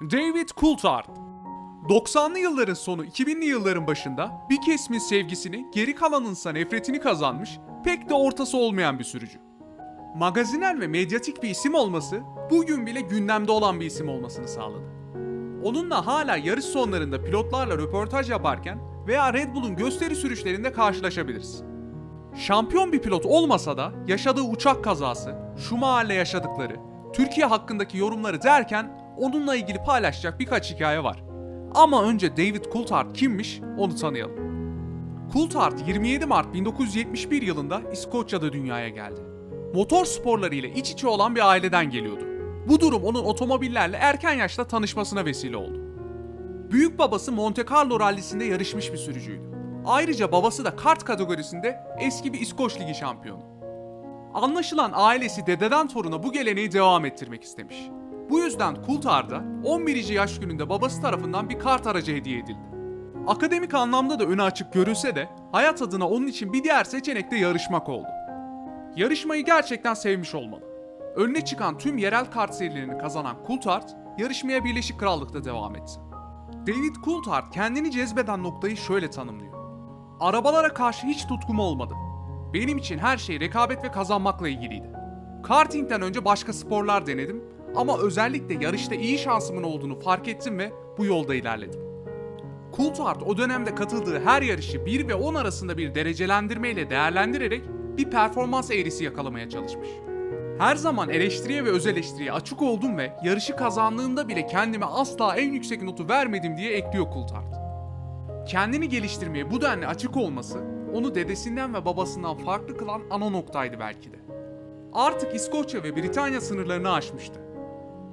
David Coulthard 90'lı yılların sonu 2000'li yılların başında bir kesimin sevgisini geri kalanınsa nefretini kazanmış pek de ortası olmayan bir sürücü. Magazinel ve medyatik bir isim olması bugün bile gündemde olan bir isim olmasını sağladı. Onunla hala yarış sonlarında pilotlarla röportaj yaparken veya Red Bull'un gösteri sürüşlerinde karşılaşabiliriz. Şampiyon bir pilot olmasa da yaşadığı uçak kazası, şu mahalle yaşadıkları, Türkiye hakkındaki yorumları derken onunla ilgili paylaşacak birkaç hikaye var. Ama önce David Coulthard kimmiş onu tanıyalım. Coulthard 27 Mart 1971 yılında İskoçya'da dünyaya geldi. Motor sporları ile iç içe olan bir aileden geliyordu. Bu durum onun otomobillerle erken yaşta tanışmasına vesile oldu. Büyük babası Monte Carlo rallisinde yarışmış bir sürücüydü. Ayrıca babası da kart kategorisinde eski bir İskoç Ligi şampiyonu. Anlaşılan ailesi dededen toruna bu geleneği devam ettirmek istemiş. Bu yüzden Coulthard'a 11. yaş gününde babası tarafından bir kart aracı hediye edildi. Akademik anlamda da önü açık görülse de hayat adına onun için bir diğer seçenek de yarışmak oldu. Yarışmayı gerçekten sevmiş olmalı. Önüne çıkan tüm yerel kart serilerini kazanan Coulthard, yarışmaya Birleşik Krallık'ta devam etti. David Coulthard kendini cezbeden noktayı şöyle tanımlıyor. Arabalara karşı hiç tutkum olmadı. Benim için her şey rekabet ve kazanmakla ilgiliydi. Kartingden önce başka sporlar denedim ama özellikle yarışta iyi şansımın olduğunu fark ettim ve bu yolda ilerledim. Coulthard o dönemde katıldığı her yarışı 1 ve 10 arasında bir derecelendirmeyle değerlendirerek bir performans eğrisi yakalamaya çalışmış. Her zaman eleştiriye ve öz eleştiriye açık oldum ve yarışı kazandığımda bile kendime asla en yüksek notu vermedim diye ekliyor Coulthard. Kendini geliştirmeye bu denli açık olması onu dedesinden ve babasından farklı kılan ana noktaydı belki de. Artık İskoçya ve Britanya sınırlarını aşmıştı.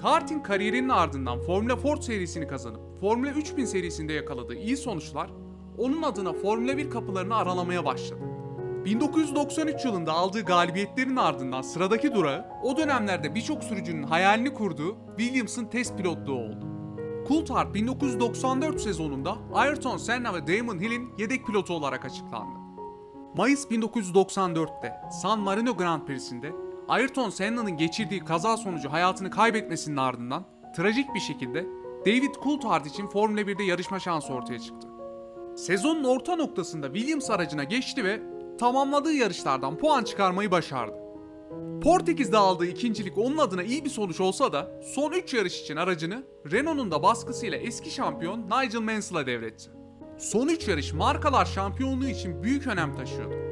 Karting kariyerinin ardından Formula Ford serisini kazanıp Formula 3000 serisinde yakaladığı iyi sonuçlar onun adına Formula 1 kapılarını aralamaya başladı. 1993 yılında aldığı galibiyetlerin ardından sıradaki durağı o dönemlerde birçok sürücünün hayalini kurduğu Williams'ın test pilotluğu oldu. Coulthard 1994 sezonunda Ayrton Senna ve Damon Hill'in yedek pilotu olarak açıklandı. Mayıs 1994'te San Marino Grand Prix'sinde Ayrton Senna'nın geçirdiği kaza sonucu hayatını kaybetmesinin ardından trajik bir şekilde David Coulthard için Formula 1'de yarışma şansı ortaya çıktı. Sezonun orta noktasında Williams aracına geçti ve tamamladığı yarışlardan puan çıkarmayı başardı. Portekiz'de aldığı ikincilik onun adına iyi bir sonuç olsa da son 3 yarış için aracını Renault'un da baskısıyla eski şampiyon Nigel Mansell'a devretti. Son 3 yarış markalar şampiyonluğu için büyük önem taşıyordu.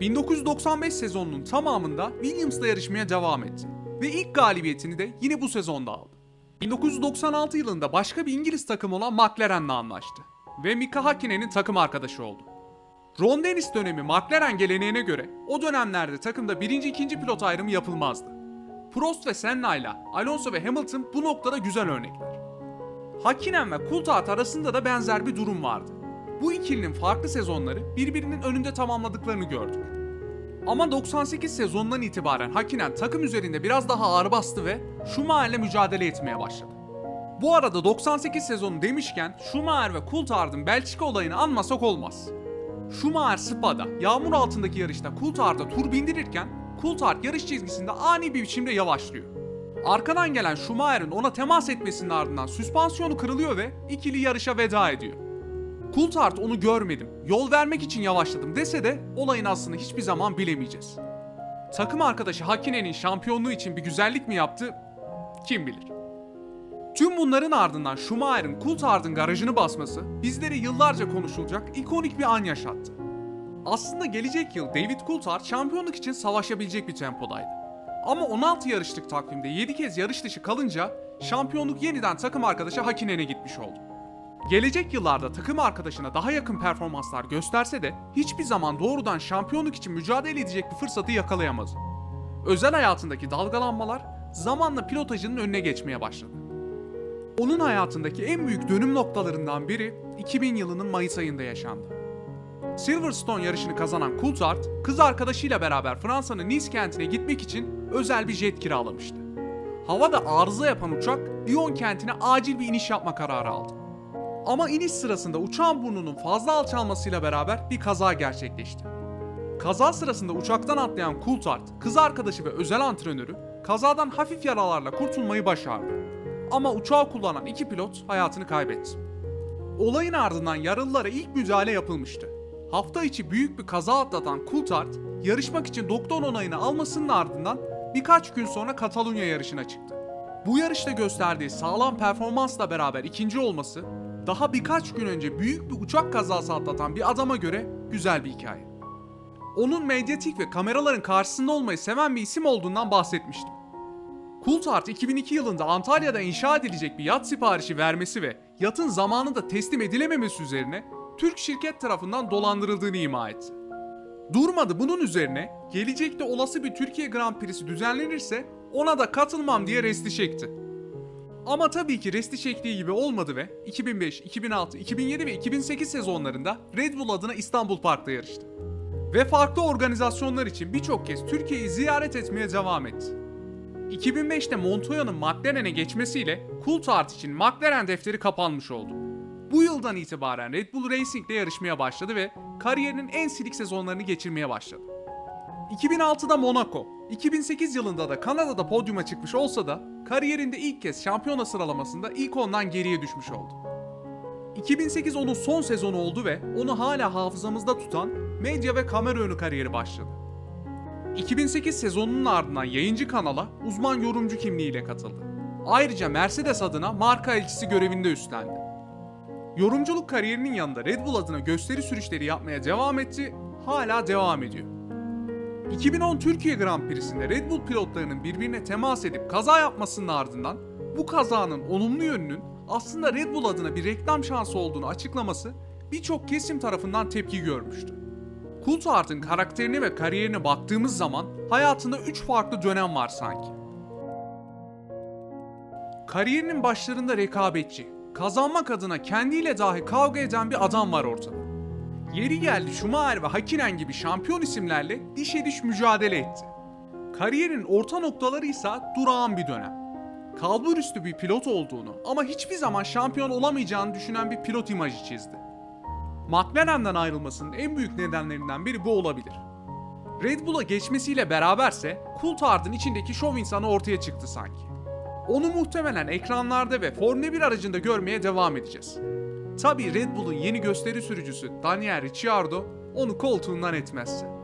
1995 sezonunun tamamında Williams'la yarışmaya devam etti ve ilk galibiyetini de yine bu sezonda aldı. 1996 yılında başka bir İngiliz takım olan McLaren'le anlaştı ve Mika Hakkinen'in takım arkadaşı oldu. Ron Dennis dönemi McLaren geleneğine göre o dönemlerde takımda birinci ikinci pilot ayrımı yapılmazdı. Prost ve Senna ile Alonso ve Hamilton bu noktada güzel örnekler. Hakkinen ve Coulthard arasında da benzer bir durum vardı. Bu ikilinin farklı sezonları birbirinin önünde tamamladıklarını gördük. Ama 98 sezonundan itibaren Hakkinen takım üzerinde biraz daha ağır bastı ve Schumacher'le mücadele etmeye başladı. Bu arada 98 sezonu demişken Schumacher ve Coulthard'ın Belçika olayını anmasak olmaz. Schumacher Spa'da yağmur altındaki yarışta Coulthard'a tur bindirirken Coulthard yarış çizgisinde ani bir biçimde yavaşlıyor. Arkadan gelen Schumacher'ın ona temas etmesinin ardından süspansiyonu kırılıyor ve ikili yarışa veda ediyor. Coulthard onu görmedim, yol vermek için yavaşladım dese de olayın aslını hiçbir zaman bilemeyeceğiz. Takım arkadaşı Hakkinen'in şampiyonluğu için bir güzellik mi yaptı? Kim bilir. Tüm bunların ardından Schumacher'ın Coulthard'ın garajını basması bizleri yıllarca konuşulacak ikonik bir an yaşattı. Aslında gelecek yıl David Coulthard şampiyonluk için savaşabilecek bir tempodaydı. Ama 16 yarışlık takvimde 7 kez yarış dışı kalınca şampiyonluk yeniden takım arkadaşı Hakkinen'e gitmiş oldu. Gelecek yıllarda takım arkadaşına daha yakın performanslar gösterse de hiçbir zaman doğrudan şampiyonluk için mücadele edecek bir fırsatı yakalayamadı. Özel hayatındaki dalgalanmalar zamanla pilotajının önüne geçmeye başladı. Onun hayatındaki en büyük dönüm noktalarından biri 2000 yılının Mayıs ayında yaşandı. Silverstone yarışını kazanan Coulthard, kız arkadaşıyla beraber Fransa'nın Nice kentine gitmek için özel bir jet kiralamıştı. Havada arıza yapan uçak, Lyon kentine acil bir iniş yapma kararı aldı. Ama iniş sırasında uçağın burnunun fazla alçalmasıyla beraber bir kaza gerçekleşti. Kaza sırasında uçaktan atlayan Coulthard, kız arkadaşı ve özel antrenörü kazadan hafif yaralarla kurtulmayı başardı. Ama uçağı kullanan iki pilot hayatını kaybetti. Olayın ardından yaralılara ilk müdahale yapılmıştı. Hafta içi büyük bir kaza atlatan Coulthard, yarışmak için doktor onayını almasının ardından birkaç gün sonra Katalunya yarışına çıktı. Bu yarışta gösterdiği sağlam performansla beraber ikinci olması, daha birkaç gün önce büyük bir uçak kazası atlatan bir adama göre güzel bir hikaye. Onun medyatik ve kameraların karşısında olmayı seven bir isim olduğundan bahsetmiştim. Coulthard 2002 yılında Antalya'da inşa edilecek bir yat siparişi vermesi ve yatın zamanında teslim edilememesi üzerine Türk şirket tarafından dolandırıldığını ima etti. Durmadı bunun üzerine gelecekte olası bir Türkiye Grand Prix'si düzenlenirse ona da katılmam diye resti çekti. Ama tabii ki resti çektiği gibi olmadı ve 2005, 2006, 2007 ve 2008 sezonlarında Red Bull adına İstanbul Park'ta yarıştı. Ve farklı organizasyonlar için birçok kez Türkiye'yi ziyaret etmeye devam etti. 2005'te Montoya'nın McLaren'e geçmesiyle Coulthard için McLaren defteri kapanmış oldu. Bu yıldan itibaren Red Bull Racing'de yarışmaya başladı ve kariyerinin en silik sezonlarını geçirmeye başladı. 2006'da Monaco, 2008 yılında da Kanada'da podyuma çıkmış olsa da kariyerinde ilk kez şampiyona sıralamasında ilk ondan geriye düşmüş oldu. 2008 onun son sezonu oldu ve onu hala hafızamızda tutan medya ve kamera önü kariyeri başladı. 2008 sezonunun ardından yayıncı kanala uzman yorumcu kimliğiyle katıldı. Ayrıca Mercedes adına marka elçisi görevinde üstlendi. Yorumculuk kariyerinin yanında Red Bull adına gösteri sürüşleri yapmaya devam etti, hala devam ediyor. 2010 Türkiye Grand Prix'sinde Red Bull pilotlarının birbirine temas edip kaza yapmasının ardından bu kazanın olumlu yönünün aslında Red Bull adına bir reklam şansı olduğunu açıklaması birçok kesim tarafından tepki görmüştü. Coulthard'ın karakterine ve kariyerine baktığımız zaman hayatında 3 farklı dönem var sanki. Kariyerinin başlarında rekabetçi, kazanmak adına kendiyle dahi kavga eden bir adam var ortada. Yeri geldi Schumacher ve Hakkinen gibi şampiyon isimlerle dişe diş mücadele etti. Kariyerin orta noktaları ise durağan bir dönem. Kalbur üstü bir pilot olduğunu ama hiçbir zaman şampiyon olamayacağını düşünen bir pilot imajı çizdi. McLaren'den ayrılmasının en büyük nedenlerinden biri bu olabilir. Red Bull'a geçmesiyle beraberse Coulthard'ın içindeki şov insanı ortaya çıktı sanki. Onu muhtemelen ekranlarda ve Formula 1 aracında görmeye devam edeceğiz. Tabii Red Bull'un yeni gösteri sürücüsü Daniel Ricciardo onu koltuğundan etmezse.